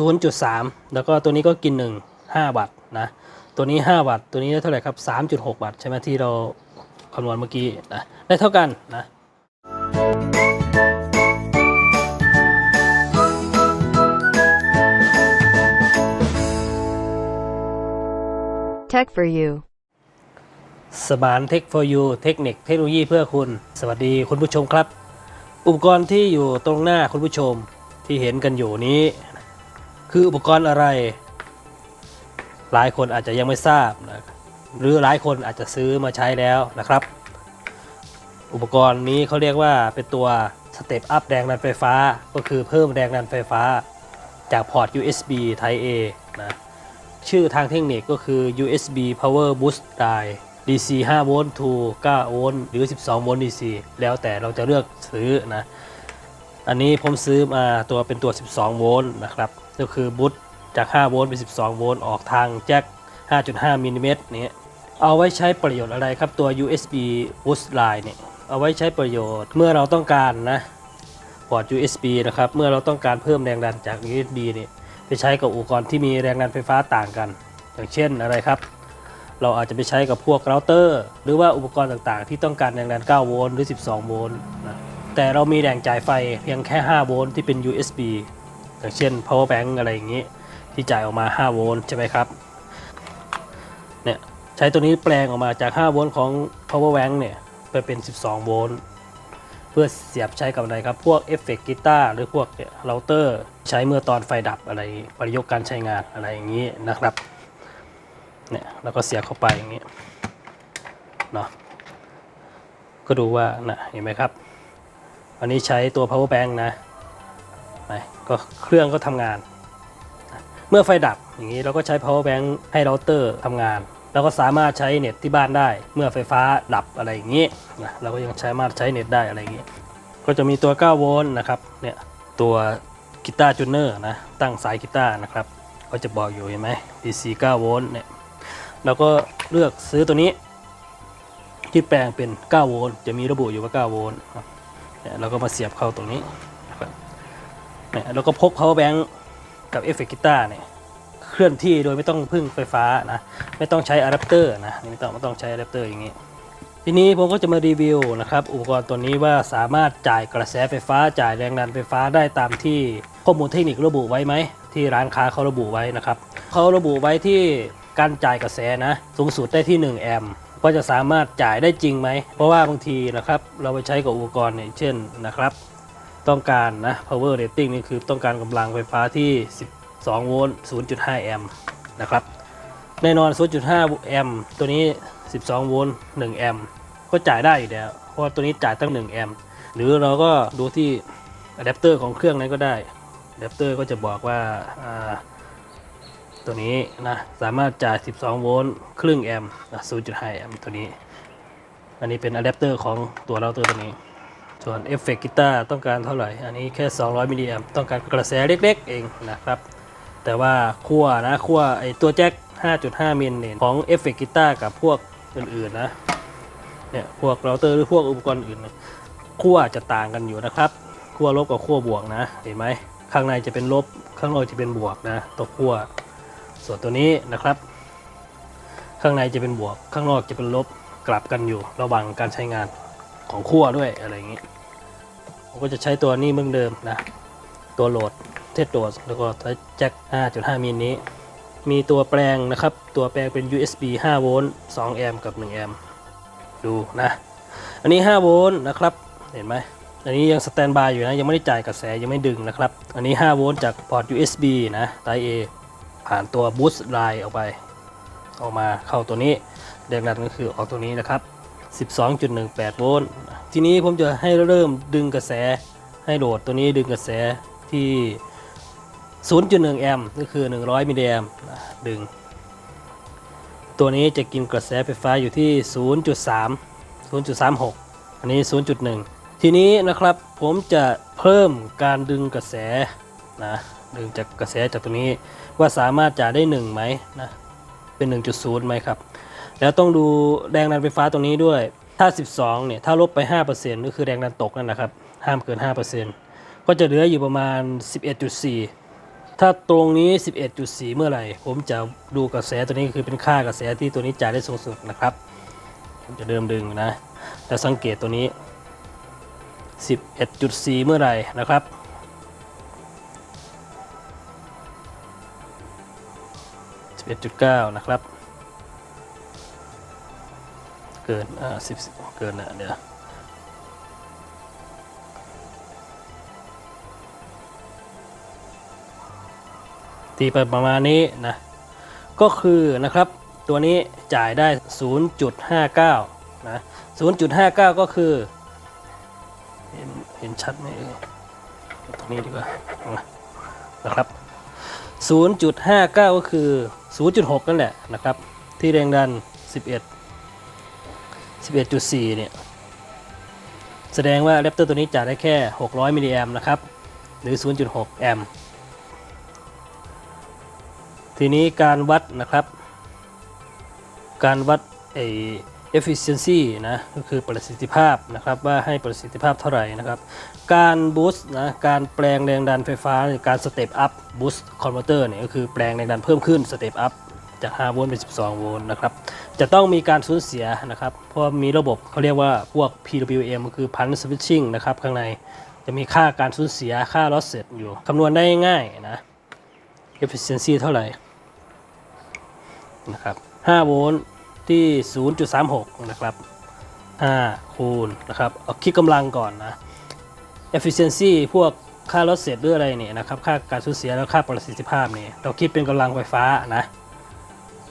0.3 แล้วก็ตัวนี้ก็กิน 1 5 วัตต์นะ ตัวนี้ 5 วัตต์ ตัวนี้ได้เท่าไหร่ครับ 3.6 วัตต์ใช่ไหมที่เราคำนวณเมื่อกี้นะ ได้เท่ากันนะ Tech for you. สมานเทค for you เทคนิคเทคโนโลยีเพื่อคุณ สวัสดีคุณผู้ชมครับ อุปกรณ์ที่อยู่ตรงหน้าคุณผู้ชมที่เห็นกันอยู่นี้ คืออุปกรณ์อะไร หลายคนอาจจะยังไม่ทราบนะหรือหลายคนอาจจะซื้อมาใช้แล้วนะครับ อุปกรณ์นี้เขาเรียกว่าเป็นตัวสเตปอัพแรงดันไฟฟ้า ก็คือเพิ่มแรงดันไฟฟ้า จากพอร์ต USB Type A นะชื่อทางเทคนิคก็คือ USB Power Boost Die DC 5 โวลต์ to 9โวลต์หรือ 12 โวลต์ DC แล้วแต่เราจะเลือกซื้อนะ อันนี้ผมซื้อมาตัวเป็นตัว 12 โวลต์นะครับ ก็คือบูตจาก 5 โวลต์เป็น 12 โวลต์ออกทางแจ็ค 5.5มิลลิเมตรนี้เอาไว้ใช้ประโยชน์อะไรครับตัว USB Boost Line เนี่ยเอาไว้ใช้ประโยชน์เมื่อเราต้องการนะพอร์ต USB นะครับเมื่อเราต้องการเพิ่มแรงดันจาก USB เนี่ยไปใช้กับอุปกรณ์ที่มีแรงดันไฟฟ้าต่างกัน อย่างเช่นอะไรครับ เราอาจจะไปใช้กับพวกเราเตอร์ หรือว่าอุปกรณ์ต่างๆ ที่ต้องการแรงดัน 9 โวลต์หรือ 12 โวลต์นะแต่เรามีแรงจ่ายไฟเพียงแค่ 5 โวลต์ที่เป็น USB อย่างเช่น power bank อะไรอย่างนี้ ที่จ่ายออกมา 5 โวลต์ใช่ไหมครับเนี่ยใช้ตัวนี้แปลงออกมาจาก 5 โวลต์ของ power bank เนี่ยไปเป็น 12 โวลต์เพื่อเสียบใช้กับอะไรครับ พวกเอฟเฟกต์กีตาร์หรือพวกเราเตอร์ใช้เมื่อตอนไฟดับอะไรประโยคการใช้งานอะไรอย่างนี้นะครับเนี่ยแล้วก็เสียบเข้าไปอย่างนี้เนาะก็ดูว่านะเห็นไหมครับ อันนี้ใช้ตัว power bank นะ ไหนก็เครื่องก็ทำงาน เมื่อไฟดับอย่างนี้เราก็ใช้ power bank ให้เราเตอร์ทำงาน แล้วก็สามารถใช้เน็ตที่บ้านได้ เมื่อไฟฟ้าดับอะไรอย่างนี้นะเราก็ยังสามารถใช้เน็ตได้อะไรอย่างนี้ก็จะมีตัว9โวลต์นะครับเนี่ยตัวกีตาร์จูเนอร์นะตั้งสายกีตาร์นะครับก็จะบอกอยู่เห็นไหม DC 9โวลต์เนี่ยเราก็เลือกซื้อตัวนี้ที่แปลงเป็น 9 โวลต์ จะมีระบุอยู่ว่า 9 โวลต์เนี่ยเราก็มาเสียบเข้าตรงนี้ เนี่ยเราก็พก power bank กับเอฟเฟกต์กีตาร์เนี่ยเคลื่อนที่โดยไม่ต้องพึ่งไฟฟ้านะไม่ต้องใช้อะแดปเตอร์นะไม่ต้องไม่ต้องใช้อะแดปเตอร์อย่างนี้ ทีนี้ผมก็จะมารีวิวนะครับอุปกรณ์ตัวนี้ว่าสามารถจ่ายกระแสไฟฟ้าจ่ายแรงดันไฟฟ้าได้ตามที่ข้อมูลเทคนิคระบุไว้ไหมที่ร้านค้าเขาระบุไว้นะครับเขาระบุไว้ที่การจ่ายกระแสนะสูงสุดได้ที่ 1 แอมป์ว่าจะสามารถจ่ายได้จริงไหมเพราะว่าบางทีนะครับเราไปใช้กับอุปกรณ์เนี่ยเช่นนะครับ ต้องการนะ power rating นี่คือต้องการกำลังไฟฟ้าที่ 12 โวลต์ 0.5 แอมป์นะครับ แน่นอน 0.5 แอมป์ตัวนี้ 12 โวลต์ 1 แอมป์ก็จ่ายได้อยู่แล้ว เพราะตัวนี้จ่ายตั้ง 1 แอมป์หรือเราก็ดูที่อะแดปเตอร์ของเครื่องนั้นก็ได้อะแดปเตอร์ก็จะบอกว่าาตัวนี้นะสามารถจ่าย 12 โวลต์ครึ่งแอมป์0.5 แอมป์ตัวนี้ อันนี้เป็นอะแดปเตอร์ของตัวเราเตอร์ตัวนี้ ส่วนเอฟเฟกต์กีตาร์ต้องการเท่าไหร่ อันนี้แค่ 200 มิลลิแอมป์ต้องการกระแสเล็กๆ เองนะครับ แต่ว่าขั้วนะขั้วไอตัวแจ็ค 5.5 มิลเนี่ยของเอฟเฟกต์กีตาร์กับพวกอื่นๆนะ เนี่ยพวกเราเตอร์หรือพวกอุปกรณ์อื่นขั้วจะต่างกันอยู่นะครับขั้วลบกับขั้วบวกนะ เห็นไหมข้างในจะเป็นลบข้างนอกจะเป็นบวกนะตัวขั้วส่วนตัวนี้นะครับ ข้างในจะเป็นบวก ข้างนอกจะเป็นลบกลับกันอยู่ระหว่างการใช้งาน ของขั้วด้วยอะไรอย่างนี้ผมก็จะใช้ตัวนี้เหมือนเดิมนะ ตัวโหลดเทสโดสแล้วก็ใช้แจ็ค 5.5 มิลนี้ มีตัวแปลงนะครับ ตัวแปลงเป็น USB 5 โวลต์ 2 แอมป์กับ 1 แอมป์ ดูนะ อันนี้ 5 โวลต์นะครับ เห็นไหม อันนี้ยังสแตนบายอยู่นะ ยังไม่ได้จ่ายกระแส ยังไม่ดึงนะครับ อันนี้ 5 โวลต์จากพอร์ต USB นะ Type A ผ่านตัว Boost Line ออกไป ออกมาเข้าตัวนี้แรงดันก็คือออกตัวนี้นะครับ 12.18 โวลต์ ทีนี้ผมจะให้เริ่มดึงกระแสให้โหลดตัวนี้ดึงกระแสที่ 0.1 แอมป์ก็คือ 100 มิลลิแอมป์ดึง ตัวนี้จะกินกระแสไฟฟ้าอยู่ที่ 0.3 0.36 อันนี้ 0.1 ทีนี้นะครับผมจะเพิ่มการดึงกระแสนะดึงจากกระแสจากตัวนี้ว่าสามารถจ่ายได้1ไหมนะเป็น 1.0ไหมครับ แล้วต้องดูแรงดันไฟฟ้าตรงนี้ด้วย ถ้า 12 เนี่ย ถ้าลบไป 5%ก็คือแรงดันตกนั่นนะครับ ห้ามเกิน 5%ก็จะเหลืออยู่ประมาณ 11.4 ถ้าตรงนี้ 11.4 เมื่อไหร่ ผมจะดูกระแสตัวนี้คือเป็นค่ากระแสที่ตัวนี้จ่ายได้สูงสุดนะครับ ผมจะเดิมดึงนะ แต่สังเกตตัวนี้ 11.4 เมื่อไหร่นะครับ11.9 นะครับ เกินอ่า10เกินนะเดี๋ยวตีไปประมาณนี้นะ ก็คือนะครับตัวนี้จ่ายได้ 0.59 นะ 0.59 ก็คือ เห็นเห็นชัดไหมเอ่ยตรงนี้ดีกว่านะครับ 0.59 ก็คือ 0.6 นั่นแหละนะครับ ที่แรงดัน 11 11.4 เนี่ย แสดงว่าแรปเตอร์ตัวนี้จ่ายได้แค่ 600 มิลลิแอมนะครับ หรือ 0.6 แอมทีนี้การวัดนะครับ การวัดไอ efficiency นะก็คือประสิทธิภาพนะครับว่าให้ประสิทธิภาพเท่าไหร่นะครับ การบูสต์นะการแปลงแรงดันไฟฟ้าการสเต็ปอัพบูสต์คอนเวอร์เตอร์เนี่ยก็คือแปลงแรงดันเพิ่มขึ้นสเต็ปอัพ จาก 5 โวลต์เป็น 12 โวลต์นะครับ จะต้องมีการสูญเสียนะครับ เพราะมีระบบเขาเรียกว่าพวก PWM คือ Pulse Switching นะครับ ข้างในจะมีค่าการสูญเสียค่า losses อยู่ คำนวณได้ง่ายนะ efficiency เท่าไหร่นะครับ 5 โวลต์ที่ 0.36 นะครับ5คูณนะครับ เอาคิดกำลังก่อนนะ efficiency พวกค่าลดเศษหรืออะไรเนี่ยนะครับ ค่าการสูญเสียแล้วค่าประสิทธิภาพเนี่ยเราคิดเป็นกำลังไฟฟ้านะ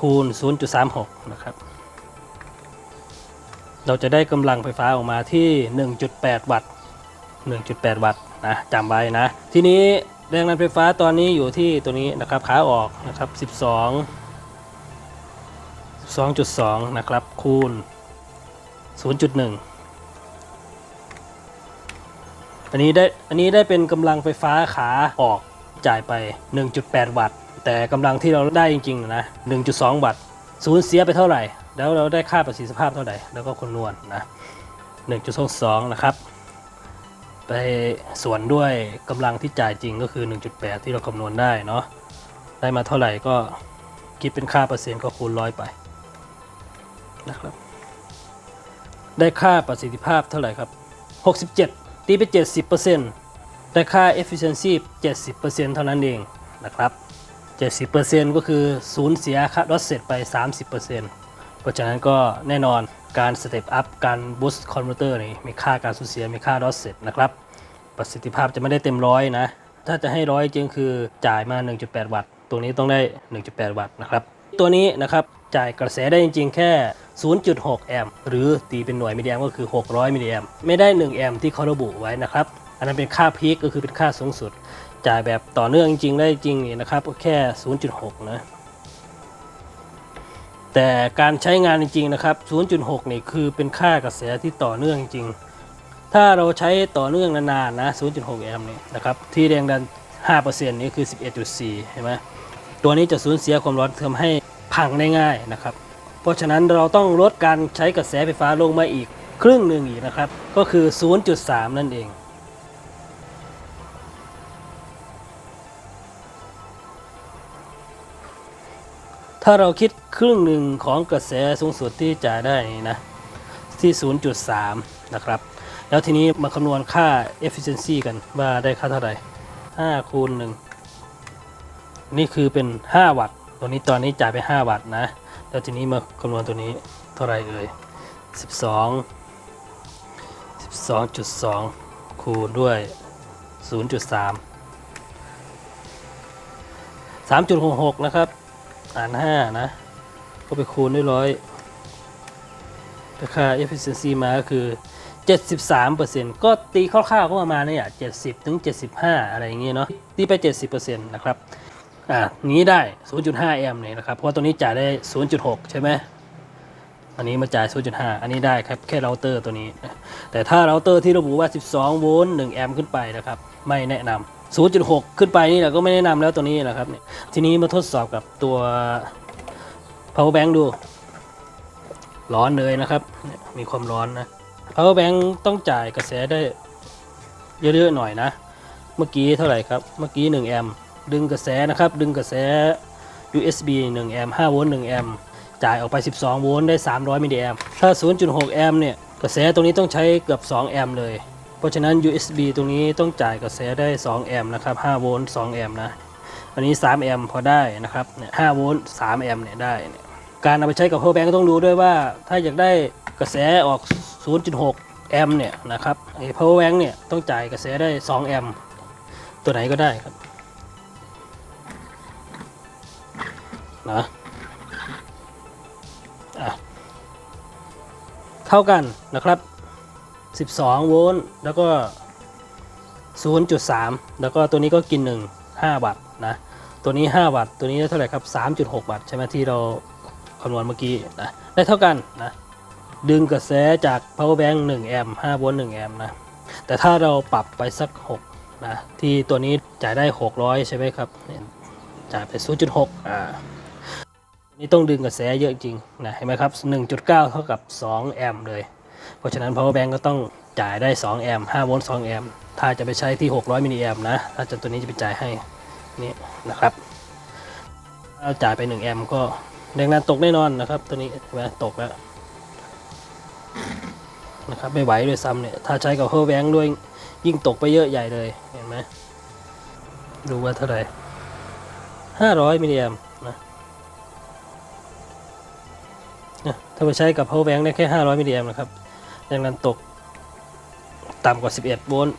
คูณ 0.36 นะครับ เราจะได้กำลังไฟฟ้าออกมาที่ 1.8 วัตต์ 1.8 วัตต์นะจำไว้นะ ทีนี้แรงดันไฟฟ้าตอนนี้อยู่ที่ตัวนี้นะครับขาออกนะครับ 12 12.2 นะครับ คูณ 0.1อันนี้ได้ อันนี้ได้เป็นกำลังไฟฟ้าขาออกจ่ายไป 1.8 วัตต์ แต่กำลังที่เราได้จริงๆนะ 1.2 วัตต์สูญเสียไปเท่าไหร่ แล้วเราได้ค่าประสิทธิภาพเท่าไหร่ แล้วก็คำนวณนะ 1.22 นะครับ ไปส่วนด้วยกำลังที่จ่ายจริงก็คือ 1.8 ที่เราคำนวณได้เนาะ ได้มาเท่าไหร่ก็คิดเป็นค่าเปอร์เซ็นต์ก็คูณร้อยไปนะครับ ได้ค่าประสิทธิภาพเท่าไหร่ครับ 67 ตีไป 70%ได้ค่า efficiency 70%เท่านั้นเองนะครับ 70%ก็คือสูญเสียค่าลดเสร็จไป 30%เพราะฉะนั้นก็แน่นอนการ step up การ boost converter นี่มีค่าการสูญเสียมีค่าลดเสร็จนะครับ ประสิทธิภาพจะไม่ได้เต็มร้อยนะ ถ้าจะให้ร้อยจริงคือจ่ายมา 1.8 วัตต์ ตัวนี้ต้องได้ 1.8 วัตต์นะครับ ตัวนี้นะครับจ่ายกระแสได้จริง ๆ แค่ 0.6 แอมป์หรือตีเป็นหน่วยมิลลิแอมป์ก็คือ 600 มิลลิแอมป์ไม่ได้ 1 แอมป์ที่เขาระบุไว้นะครับ อันนั้นเป็นค่าพีคก็คือเป็นค่าสูงสุด จ่ายแบบต่อเนื่องจริงๆได้จริงนี่นะครับก็แค่ 0.6 นะ แต่การใช้งานจริงๆนะครับ 0.6นี่คือเป็นค่ากระแสที่ต่อเนื่องจริง ถ้าเราใช้ต่อเนื่องนานๆนะ 0.6 แอมป์นี่นะครับที่แรงดัน 5%นี่คือ 11.4 เห็นไหมตัวนี้จะสูญเสียความร้อนทำให้พังได้ง่ายนะครับ เพราะฉะนั้นเราต้องลดการใช้กระแสไฟฟ้าลงมาอีกครึ่งหนึ่งอีกนะครับ ก็คือ 0.3 นั่นเอง ถ้าเราคิดครึ่งหนึ่งของกระแสสูงสุดที่จ่ายได้นี่นะที่ 0.3 นะครับ แล้วทีนี้มาคำนวณค่า efficiency กันว่าได้ค่าเท่าไหร่5คูณ1นี่คือเป็น 5 วัตต์ตัวนี้ตอนนี้จ่ายไป 5 วัตต์นะ แล้วทีนี้มาคำนวณตัวนี้เท่าไหร่เอ่ย 12 12.2 คูณด้วย 0.3 3.66 นะครับ อ่าน5นะ ก็ไปคูณด้วยร้อยราคา efficiency มาก็คือ 73%ก็ตีคร่าวๆก็ประมาณนี้อะ70ถึง75 อะไรอย่างเงี้ยเนาะตีไป 70%นะครับอ่านี้ได้ 0.5 แอมป์เนี่ยนะครับ เพราะว่าตัวนี้จ่ายได้ 0.6 ใช่ไหมอันนี้มาจ่าย 0.5 อันนี้ได้ครับ แค่เราเตอร์ตัวนี้ แต่ถ้าเราเตอร์ที่ระบุว่า 12 โวลต์ 1 แอมป์ขึ้นไปนะครับ ไม่แนะนำ 0.6 ขึ้นไปนี่เราก็ไม่แนะนำแล้วตัวนี้นะครับเนี่ยทีนี้มาทดสอบกับตัว power bank ดู ร้อนเลยนะครับเนี่ยมีความร้อนนะ power bank ต้องจ่ายกระแสได้เยอะๆหน่อยนะ เมื่อกี้เท่าไหร่ครับ เมื่อกี้ 1 แอมป์ดึงกระแสนะครับ ดึงกระแส USB 1 แอมป์5โวลต์1แอมป์จ่ายออกไป 12 โวลต์ได้ 300มิลลิแอมป์ถ้า 0.6 แอมป์เนี่ย กระแสตรงนี้ต้องใช้เกือบ 2 แอมป์เลย เพราะฉะนั้น USB ตรงนี้ต้องจ่ายกระแสได้ 2 แอมป์นะครับ5โวลต์2แอมป์นะอันนี้ 3 แอมป์พอได้นะครับเนี่ย5โวลต์3แอมป์เนี่ยได้เนี่ยการเอาไปใช้กับ power bank ก็ต้องดูด้วยว่า ถ้าอยากได้กระแสออก 0.6 แอมป์เนี่ยนะครับไอ้ power bank เนี่ยต้องจ่ายกระแสได้ 2 แอมป์ตัวไหนก็ได้ครับนะอะเท่ากันนะครับ 12 โวลต์แล้วก็ 0.3 แล้วก็ตัวนี้ก็กิน 1 5 วัตต์นะ ตัวนี้ 5 วัตต์ ตัวนี้ได้เท่าไหร่ครับ 3.6 วัตต์ใช่ไหมที่เราคำนวณเมื่อกี้นะ ได้เท่ากันนะ ดึงกระแสจาก power bank 1 แอมป์5โวลต์1แอมป์นะ แต่ถ้าเราปรับไปสัก 6 นะ ที่ตัวนี้จ่ายได้ 600 ใช่ไหมครับ จ่ายไป 0.6 อ่านี่ต้องดึงกระแสเยอะจริงนะ เห็นไหมครับ 1.9 เท่ากับ 2 แอมป์เลย เพราะฉะนั้น power bank ก็ต้องจ่ายได้ 2 แอมป์5โวลต์2แอมป์ถ้าจะไปใช้ที่ 600 มิลลิแอมป์นะ ถ้าจะตัวนี้จะไปจ่ายให้นี่นะครับถ้าจ่ายไป 1 แอมป์ก็แรงดันตกแน่นอนนะครับ ตัวนี้เห็นตกแล้วนะครับไม่ไหวด้วยซ้ำเนี่ย ถ้าใช้กับ power bank ด้วยยิ่งตกไปเยอะใหญ่เลยเห็นไหมดูว่าเท่าไหร่500 มิลลิแอมป์นะนะถ้าไปใช้กับ power bank ได้แค่ 500 มิลลิแอมป์นะครับ แรงดันตกต่ำกว่า 11 โวลต์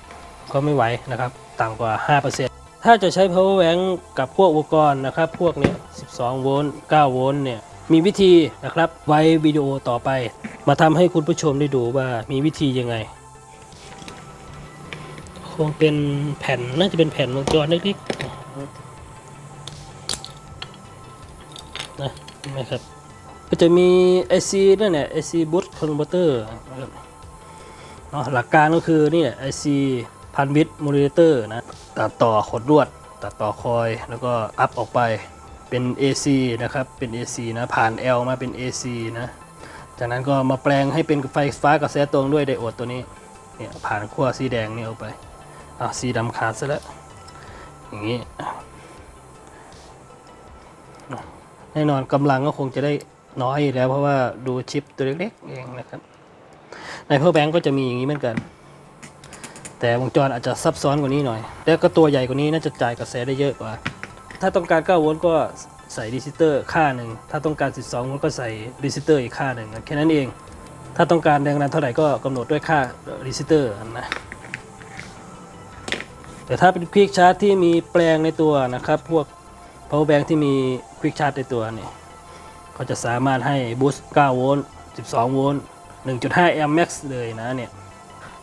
ก็ไม่ไหวนะครับ ต่ำกว่า 5%ถ้าจะใช้ power bank กับพวกอุปกรณ์นะครับ พวกเนี้ย12 โวลต์ 9 โวลต์เนี่ยมีวิธีนะครับไว้วิดีโอต่อไป มาทำให้คุณผู้ชมได้ดูว่ามีวิธียังไง คงเป็นแผ่นน่าจะเป็นแผ่นวงจรเล็กๆนะไหมครับ ก็จะมี IC นั่นแหละ IC Boost Converter นะครับเนาะหลักการก็คือนี่ IC พันบิตมดูเลเตอร์นะตัดต่อขดลวด ตัดต่อคอย แล้วก็อัพออกไปเป็น AC นะครับ เป็น AC นะ ผ่าน L มาเป็น AC นะ จากนั้นก็มาแปลงให้เป็นไฟฟ้ากระแสตรงด้วยไดโอดตัวนี้ เนี่ยผ่านขั้วสีแดงนี่ออกไปอะสีดำขาดซะแล้ว อย่างนี้ แน่นอนกำลังก็คงจะได้ น้อยอยู่แล้วเพราะว่าดูชิปตัวเล็กๆเองนะครับ ใน power bank ก็จะมีอย่างนี้เหมือนกัน แต่วงจรอาจจะซับซ้อนกว่านี้หน่อย แล้วก็ตัวใหญ่กว่านี้น่าจะจ่ายกระแสได้เยอะกว่า ถ้าต้องการ 9 โวลต์ก็ใส่รีสิเตอร์ค่าหนึ่ง ถ้าต้องการ 12 โวลต์ก็ใส่รีสิเตอร์อีกค่าหนึ่งแค่นั้นเอง ถ้าต้องการแรงดันเท่าไหร่ก็กำหนดด้วยค่ารีสิเตอร์นะแต่ถ้าเป็นควิกชาร์จที่มีแปลงในตัวนะครับ พวก power bank ที่มีควิกชาร์จในตัวเนี่ย ก็จะสามารถให้บูสต์9โวลต์12 โวลต์ 1.5 แอมป์แม็กซ์เลยนะเนี่ย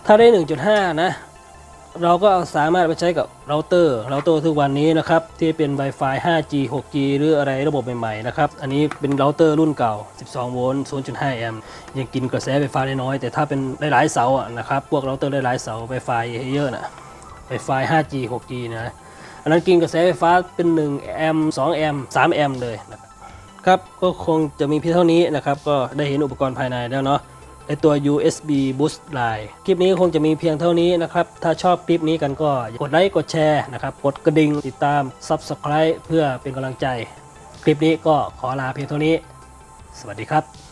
ถ้าได้ 1.5 นะ เราก็สามารถไปใช้กับเราเตอร์ เราเตอร์ทุกวันนี้นะครับ ที่เป็น Wi-Fi 5G 6G หรืออะไรระบบใหม่ๆนะครับ อันนี้เป็นเราเตอร์รุ่นเก่า 12 โวลต์ 0.5 แอมป์ ยังกินกระแสไฟฟ้าได้น้อย แต่ถ้าเป็นหลายๆเสาอะนะครับ พวกเราเตอร์หลายๆเสาไฟฟ้าเยอะๆนะ Wi-Fi 5G 6G นะ อันนั้นกินกระแสไฟฟ้าเป็น 1 แอมป์ 2 แอมป์ 3 แอมป์เลยนะ ครับก็คงจะมีเพียงเท่านี้นะครับ ก็ได้เห็นอุปกรณ์ภายในแล้วเนาะไอตัว USB Boost Line คลิปนี้คงจะมีเพียงเท่านี้นะครับ ถ้าชอบคลิปนี้กันก็กดไลค์กดแชร์นะครับ กดกระดิ่งติดตาม Subscribe เพื่อเป็นกำลังใจ คลิปนี้ก็ขอลาเพียงเท่านี้ สวัสดีครับ